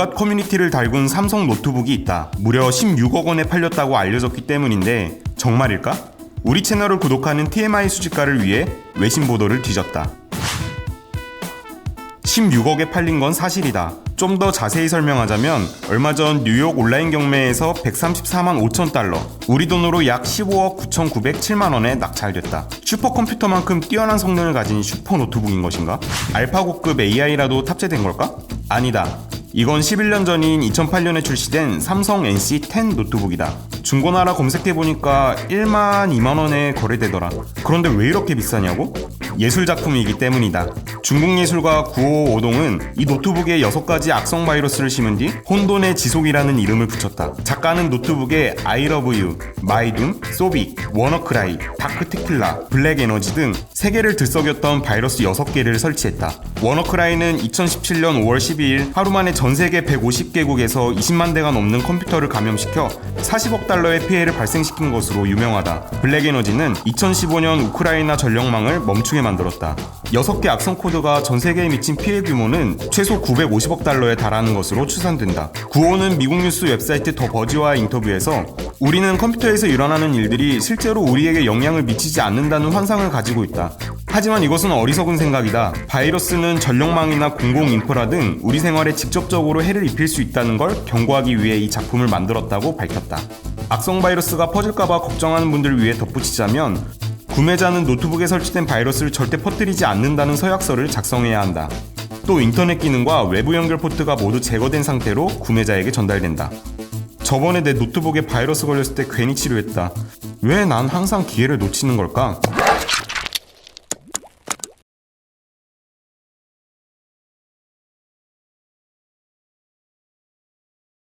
온갖 커뮤니티를 달군 삼성 노트북이 있다. 무려 16억 원에 팔렸다고 알려졌기 때문인데 정말일까? 우리 채널을 구독하는 TMI 수집가를 위해 외신 보도를 뒤졌다. 16억에 팔린 건 사실이다. 좀 더 자세히 설명하자면 얼마 전 뉴욕 온라인 경매에서 134만 5천 달러, 우리 돈으로 약 15억 9,907만 원에 낙찰됐다. 슈퍼컴퓨터만큼 뛰어난 성능을 가진 슈퍼 노트북인 것인가? 알파고급 AI라도 탑재된 걸까? 아니다. 이건 11년 전인 2008년에 출시된 삼성 NC10 노트북이다. 중고나라 검색해보니까 1만 2만 원에 거래되더라. 그런데 왜 이렇게 비싸냐고? 예술작품이기 때문이다. 중국 예술가 955동은 이 노트북에 6가지 악성 바이러스를 심은 뒤 혼돈의 지속이라는 이름을 붙였다. 작가는 노트북에 I love you, 마이둠, 소빅, 워너크라이, 다크 테킬라, 블랙 에너지 등 3개를 들썩였던 바이러스 6개를 설치했다. 워너크라이는 2017년 5월 12일 하루 만에 전 세계 150개국에서 20만 대가 넘는 컴퓨터를 감염시켜 40억 달러의 피해를 발생시킨 것으로 유명하다. 블랙 에너지는 2015년 우크라이나 전력망을 멈추게 만들었다. 6개 악성 코드가 전 세계에 미친 피해 규모는 최소 950억 달러에 달하는 것으로 추산된다. 구호는 미국 뉴스 웹사이트 더 버지와의 인터뷰에서 우리는 컴퓨터에서 일어나는 일들이 실제로 우리에게 영향을 미치지 않는다는 환상을 가지고 있다. 하지만 이것은 어리석은 생각이다. 바이러스는 전력망이나 공공 인프라 등 우리 생활에 직접적으로 해를 입힐 수 있다는 걸 경고하기 위해 이 작품을 만들었다고 밝혔다. 악성 바이러스가 퍼질까봐 걱정하는 분들을 위해 덧붙이자면 구매자는 노트북에 설치된 바이러스를 절대 퍼뜨리지 않는다는 서약서를 작성해야 한다. 또 인터넷 기능과 외부 연결 포트가 모두 제거된 상태로 구매자에게 전달된다. 저번에 내 노트북에 바이러스 걸렸을 때 괜히 치료했다. 왜 난 항상 기회를 놓치는 걸까?